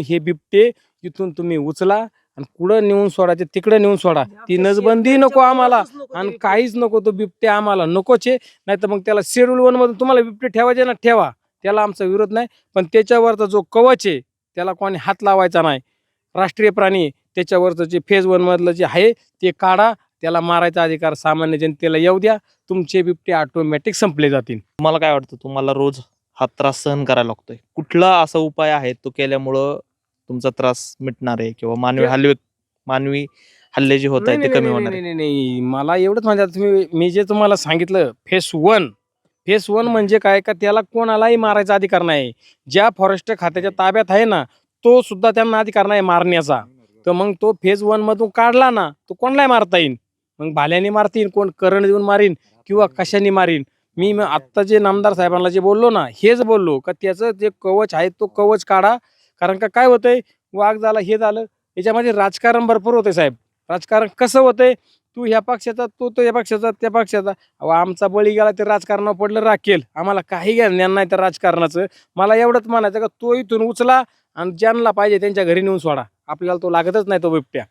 हे बिबटे इथून तुम्ही उचला आणि कुठं नेऊन सोडायचे तिकडे नेऊन सोडा. ती नसबंदी नको आम्हाला आणि काहीच नको तो बिबटे आम्हाला नकोचे. नाही तर मग त्याला शेड्यूल वन मधून तुम्हाला बिबटे ठेवायचे ना ठेवा. त्याला आमचा विरोध नाही. पण त्याच्यावरचा जो कवच आहे त्याला कोणी हात लावायचा नाही. राष्ट्रीय प्राणी. त्याच्यावरचं जे फेज वन मधलं जे आहे ते काढा. त्याला मारायचा अधिकार सामान्य जनतेला येऊ द्या. तुमचे बिबटे ऑटोमॅटिक संपले जातील. तुम्हाला काय वाटतं? तुम्हाला रोज हा त्रास सहन करायला लागतोय. कुठला असा उपाय आहे तो केल्यामुळं तुमचा त्रास मिटणार आहे किंवा मानवी हल्ले मानवी हल्ले जे होत आहे ते कमी होणार नाही, आहे. नाही नाही मला एवढंच म्हणतात तुम्ही मी जे तुम्हाला सांगितलं फेस वन फेस वन म्हणजे काय? का त्याला कोणालाही मारायचा अधिकार नाही. ज्या फॉरेस्ट खात्याच्या ताब्यात आहे ना तो सुद्धा त्यांना अधिकार नाही मारण्याचा. तर मग तो फेज वन मधून काढला ना तो कोणालाही मारता येईल मग भाल्याने मारतीन कोण करण देऊन मारीन किंवा कशाने मारीन? मी म- आत्ता जे नामदार साहेबांना जे बोललो ना हेच बोललो. का त्याचं जे कवच आहे तो कवच काढा. कारण का काय होतंय? वाघ झाला हे झालं याच्यामध्ये राजकारण भरपूर होते साहेब. राजकारण कसं होतंय? तू ह्या पक्षाचा तो तो या पक्षाचा त्या पक्षाचा. अहो आमचा बळी गेला ते राजकारणावर पडलं राखेल. आम्हाला काही ज्ञान नाही त्या राजकारणाचं. मला एवढंच म्हणायचं का तो इथून उचला आणि ज्यांना पाहिजे त्यांच्या घरी नेऊन सोडा. आपल्याला तो लागतच नाही तो बिबट्या.